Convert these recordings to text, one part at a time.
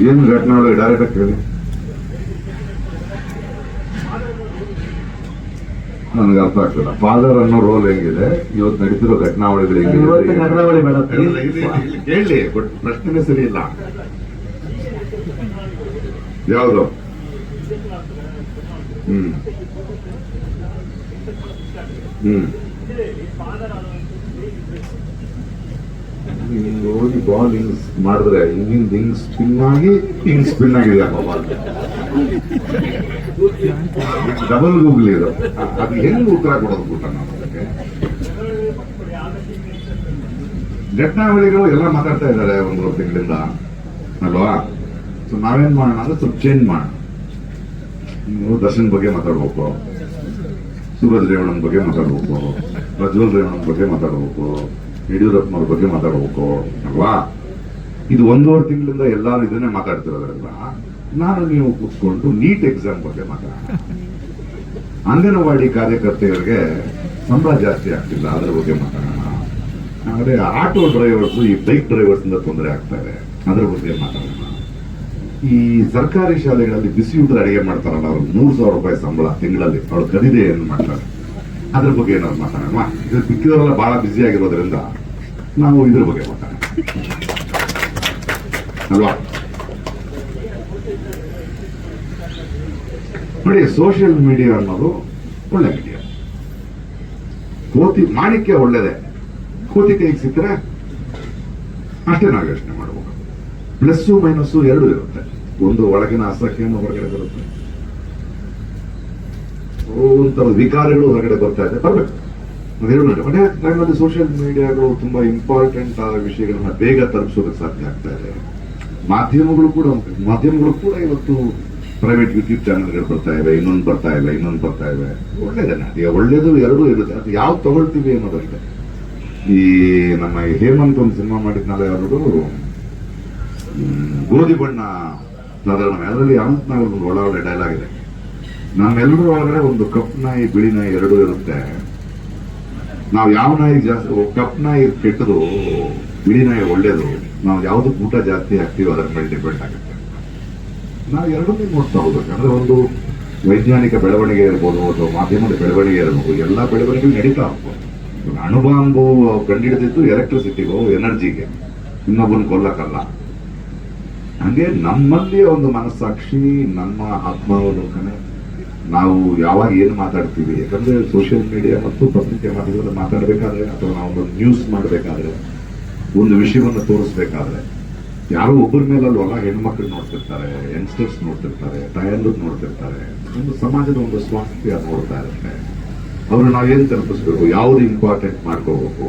ಏನು ಘಟನೆಗಳು ಡೈರೆಕ್ಟ್ ಆಗಿ ಕೇಳಿ. ನನಗೆ ಅರ್ಥ ಆಗ್ತದ ಫಾದರ್ ಅನ್ನೋ ರೋಲ್ ಹೆಂಗಿದೆ? ಇವತ್ತು ನಡೀತಿರೋ ಘಟನಾವಳಿಗಳು ಹೆಂಗಿದೆ? ಇವತ್ತು ಘಟನಾವಳಿ ಬೇಡ. ಇಲ್ಲಿ- ಇಲ್ಲಿ ಕೇಳಿ ಬಟ್ ಪ್ರಶ್ನೆನೇ ಸರಿ ಇಲ್ಲ ಯಾವುದು? ಹ್ಮ್. ಹ್ಮ್. ಹೋಗಿ ಬಾಲ್ ಹಿಂಗ್ ಮಾಡಿದ್ರೆ ಹಿಂಗಿಂದ ಹಿಂಗ್ ಸ್ಪಿನ್ ಆಗಿ ಹಿಂಗ್ ಸ್ಪಿನ್ ಆಗಿದೆ ಬಾಲ್ ಡಬಲ್ ಗೂಗ್ಲಿ ಇದು ಅದು. ಹೆಂಗ್ ಉತ್ತರ ಕೊಡೋದು ಕೂಟ ನಾವು ಘಟನಾವಳಿಗಳು ಎಲ್ಲ ಮಾತಾಡ್ತಾ ಇದ್ದಾರೆ ಒಂದು ತಿಂಗಳಿಂದ ಅಲ್ವಾ? ಸೊ ನಾವೇನ್ ಮಾಡೋಣ ಅಂದ್ರೆ ಸ್ವಲ್ಪ ಚೇಂಜ್ ಮಾಡೋಣ. ನೀವು ದರ್ಶನ್ ಬಗ್ಗೆ ಮಾತಾಡ್ಬೇಕು. ಸೂರಜ್ ರೇವಣ್ಣನ ಬಗ್ಗೆ ಮಾತಾಡ್ಬೇಕು. ಪ್ರಜ್ವಲ್ ರೇವಣ್ಣನ ಬಗ್ಗೆ ಮಾತಾಡ್ಬೇಕು. ಯಡಿಯೂರಪ್ಪನವ್ರ ಬಗ್ಗೆ ಮಾತಾಡಬೇಕು ಅಲ್ವಾ? ಇದು ಒಂದೂವರೆ ತಿಂಗಳಿಂದ ಎಲ್ಲಾರು ಇದನ್ನೇ ಮಾತಾಡ್ತಿರೋದ್ರಿಂದ ನಾನು ನೀವು ಕೂತ್ಕೊಂಡು ನೀಟ್ ಎಕ್ಸಾಮ್ ಬಗ್ಗೆ ಮಾತಾಡೋಣ. ಅಂಗನವಾಡಿ ಕಾರ್ಯಕರ್ತೆಯರಿಗೆ ಸಂಬಳ ಜಾಸ್ತಿ ಆಗ್ತಿಲ್ಲ, ಅದರ ಬಗ್ಗೆ ಮಾತಾಡೋಣ. ಆದರೆ ಆಟೋ ಡ್ರೈವರ್ಸ್ ಈ ಬೈಕ್ ಡ್ರೈವರ್ಸ್ ಇಂದ ತೊಂದರೆ ಆಗ್ತಾ ಅದರ ಬಗ್ಗೆ ಮಾತಾಡೋಣ. ಈ ಸರ್ಕಾರಿ ಶಾಲೆಗಳಲ್ಲಿ ಬಿಸಿ ಊಟ ಅಡಿಗೆ ಮಾಡ್ತಾರಲ್ಲ, ಅವ್ರು ಮೂರ್ ಸಾವಿರ ರೂಪಾಯಿ ಸಂಬಳ ತಿಂಗಳಲ್ಲಿ ಅವ್ರು ಕದಿದೆ ಏನು ಮಾಡ್ತಾರೆ? ಅದ್ರ ಬಗ್ಗೆ ಏನಾದ್ರು ಮಾತಾಡೋಣ. ಇದು ಬಿಕ್ಕಿದವರೆಲ್ಲ ಬಹಳ ಬ್ಯುಸಿ ಆಗಿರೋದ್ರಿಂದ ನಾವು ಇದ್ರ ಬಗ್ಗೆ ಮಾತಾಡೋಣ. ಅಲ್ವಾ? ನೋಡಿ ಸೋಷಿಯಲ್ ಮೀಡಿಯಾ ಅನ್ನೋದು ಒಳ್ಳೆ ಮೀಡಿಯಾ ಕೋತಿ ಮಾಣಿಕ್ಯ ಒಳ್ಳೇದೆ. ಕೋತಿ ಕೈಗೆ ಸಿಕ್ಕರೆ ಅಷ್ಟೇ ನಾವು ಯೋಚನೆ ಮಾಡಬೇಕು ಪ್ಲಸ್ಸು ಮೈನಸ್ಸು ಎರಡು ಇರುತ್ತೆ. ಒಂದು ಒಳಗಿನ ಅಸಹ್ಯನ ಹೊರಗಡೆ ಬರುತ್ತೆ. ಒಂಥರ ವಿಕಾರಗಳು ಹೊರಗಡೆ ಬರ್ತಾ ಇದೆ. ಬರ್ಬೇಕು. ನೋಡಿ ಮನೆ ಟೈಮಲ್ಲಿ ಸೋಷಿಯಲ್ ಮೀಡಿಯಾಗಳು ತುಂಬಾ ಇಂಪಾರ್ಟೆಂಟ್ ಆದ ವಿಷಯಗಳನ್ನ ಬೇಗ ತಲುಪಿಸೋದಕ್ಕೆ ಸಾಧ್ಯ ಆಗ್ತಾ ಇದೆ. ಮಾಧ್ಯಮಗಳು ಕೂಡ ಮಾಧ್ಯಮಗಳು ಕೂಡ ಇವತ್ತು ಪ್ರೈವೇಟ್ ಯೂಟ್ಯೂಬ್ ಚಾನಲ್ಗಳು ಬರ್ತಾ ಇವೆ, ಇನ್ನೊಂದು ಬರ್ತಾ ಇಲ್ಲ ಇನ್ನೊಂದು ಬರ್ತಾ ಇವೆ. ಒಳ್ಳೇದನ್ನ ಈಗ ಒಳ್ಳೇದು, ಎರಡೂ ಇರುತ್ತೆ. ಅದು ಯಾವ ತಗೊಳ್ತೀವಿ ಅನ್ನೋದಷ್ಟೇ. ಈ ನಮ್ಮ ಹೇಮಂತ್ ಒಂದು ಸಿನಿಮಾ ಮಾಡಿದ್ನಲ್ಲ ಅವರು ಗೋಧಿ ಬಣ್ಣ ಸಾಧಾರಣ ಅದರಲ್ಲಿ ಅನಂತ್ ನಾಗ್ ಒಂದು ಒಳ ಒಳ್ಳೆ ಡೈಲಾಗ್ ಇದೆ. ನಮ್ಮೆಲ್ಲರೂ ಒಳಗಡೆ ಒಂದು ಕಪ್ ನಾಯಿ ಬಿಳಿ ನಾಯಿ ಎರಡೂ ಇರುತ್ತೆ. ನಾವು ಯಾವ ನಾಯಿ ಜಾಸ್ತಿ ಕಪ್ ನಾಯಿ ಕೆಟ್ಟದು ಬಿಳಿ ನಾಯಿ ಒಳ್ಳೇದು, ನಾವು ಯಾವುದಕ್ಕೆ ಊಟ ಜಾಸ್ತಿ ಹಾಕ್ತೀವಿ ಅದರ ಮೇಲೆ ಡಿಪೆಂಡ್ ಆಗುತ್ತೆ. ನಾವು ಎರಡನ್ನೂ ನೋಡ್ತಾ ಹೋಗ್ಬೇಕು. ಅಂದ್ರೆ ಒಂದು ವೈಜ್ಞಾನಿಕ ಬೆಳವಣಿಗೆ ಇರ್ಬೋದು, ಅಥವಾ ಮಾಧ್ಯಮದ ಬೆಳವಣಿಗೆ ಇರ್ಬೋದು, ಎಲ್ಲ ಬೆಳವಣಿಗೆ ನಡೀತಾ ಹೋಗ್ಬೋದು ಅಣುಬಾಂಬು ಕಂಡಿಡಿದಿದ್ದು ಎಲೆಕ್ಟ್ರಿಸಿಟಿಗೂ ಎನರ್ಜಿಗೆ ಇನ್ನೊಬ್ಬನ ಕೊಲ್ಲಕ್ಕಲ್ಲ. ಹಂಗೆ ನಮ್ಮಲ್ಲಿ ಒಂದು ಮನಸ್ಸಾಕ್ಷಿ, ನಮ್ಮ ಆತ್ಮಾವಲೋಕನೆ ನಾವು ಯಾವಾಗ ಏನು ಮಾತಾಡ್ತೀವಿ, ಯಾಕಂದ್ರೆ ಸೋಷಿಯಲ್ ಮೀಡಿಯಾ ಮತ್ತು ಪತ್ರಿಕೆ ಮಾಧ್ಯಮದಲ್ಲಿ ಮಾತಾಡಬೇಕಾದ್ರೆ ಅಥವಾ ನಾವು ಒಂದು ನ್ಯೂಸ್ ಮಾಡಬೇಕಾದ್ರೆ, ಒಂದು ವಿಷಯವನ್ನು ತೋರಿಸ್ಬೇಕಾದ್ರೆ, ಯಾರೋ ಒಬ್ಬರ ಮೇಲೆ ಮೇಲಲ್ವಲ್ಲ ಹೆಣ್ಮಕ್ಳು ನೋಡ್ತಿರ್ತಾರೆ ಯಂಗ್ಸ್ಟರ್ಸ್ ನೋಡ್ತಿರ್ತಾರೆ, ತಾಯಂದ್ರು ನೋಡ್ತಿರ್ತಾರೆ, ಒಂದು ಸಮಾಜದ ಒಂದು ಸ್ವಾಸ್ಥ್ಯ ನೋಡ್ತಾ ಇರುತ್ತೆ. ಅವರು ನಾವೇನು ತಲುಪಿಸ್ಬೇಕು? ಯಾವ್ದು ಇಂಪಾರ್ಟೆಂಟ್ ಮಾಡ್ಕೋಬೇಕು?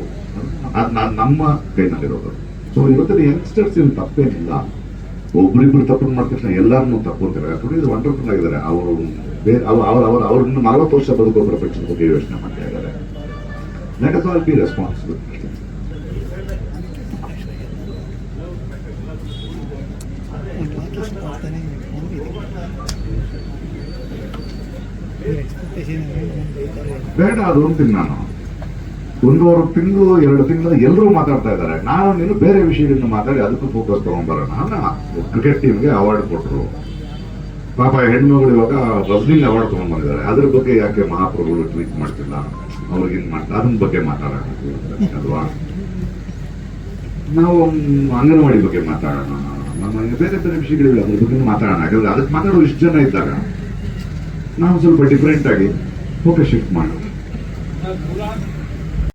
ನಮ್ಮ ಕೈನಲ್ಲಿರೋದು. ಸೊ ಇವತ್ತಿನ ಯಂಗ್ಸ್ಟರ್ಸ್ ಏನು ತಪ್ಪೇನಿಲ್ಲ. ಒಬ್ರಿಬ್ರು ತಪ್ಪು ಮಾಡಿದ ತಕ್ಷಣ ಎಲ್ಲಾರನ್ನೂ ತಪ್ಪು ಅಂತಾರೆ ಯಾಕಂದ್ರೆ ಇದು ವಂಡರ್ಫುಲ್ ಆಗಿದ್ದಾರೆ. ಅವರು ಬೇರೆ ಅವರು ಅವರು ಅವ್ರ ಅವ್ರನ್ನ ನಲವತ್ತು ವರ್ಷ ಬದುಕೋ ಪ್ರಪಂಚದ ಬಗ್ಗೆ ಯೋಚನೆ ಮಾಡ್ತಾ ಇದ್ದಾರೆ. Let us all be responsible ಬೇಡ ಅದು ಅಂತೀನಿ ನಾನು. ಒಂದೂವರೆ ತಿಂಗಳು, ಎರಡು ತಿಂಗಳು ಎಲ್ಲರೂ ಮಾತಾಡ್ತಾ ಇದ್ದಾರೆ. ನಾನು ನೀನು ಬೇರೆ ವಿಷಯಗಳನ್ನ ಮಾತಾಡಿ ಅದಕ್ಕೂ ಫೋಕಸ್ ತಗೊಂಡ್ಬರೋಣ ಕ್ರಿಕೆಟ್ ಟೀಮ್ಗೆ ಅವಾರ್ಡ್ ಕೊಟ್ಟರು ಪಾಪ ಹೆಣ್ಮಗಳು ಇವಾಗ ರಸ್ಲಿಂಗ್ ಅವಾರ್ಡ್ ತಗೊಂಡ್ ಬಂದಿದ್ದಾರೆ ಅದ್ರ ಬಗ್ಗೆ ಯಾಕೆ ಮಹಾಪ್ರಭುಗಳು ಟ್ವೀಟ್ ಮಾಡ್ತಿಲ್ಲ? ಅವ್ರಿಗೆ ಏನ್ ಮಾಡ್ತಾ ಅದ್ರ ಬಗ್ಗೆ ಮಾತಾಡೋಣ. ಅಲ್ವಾ? ನಾವು ಅಂಗನವಾಡಿ ಬಗ್ಗೆ ಮಾತಾಡೋಣ. ನಮ್ಮ ಬೇರೆ ಬೇರೆ ವಿಷಯಗಳಿವೆ. ಅದ್ರ ಬಗ್ಗೆ ಮಾತಾಡೋಣ. ಯಾಕಂದ್ರೆ ಅದಕ್ಕೆ ಮಾತಾಡೋ ಇಷ್ಟು ಜನ ಇದ್ದಾಗ ನಾವು ಸ್ವಲ್ಪ ಡಿಫ್ರೆಂಟ್ ಆಗಿ ಫೋಕಸ್ ಶಿಫ್ಟ್ ಮಾಡೋಣ.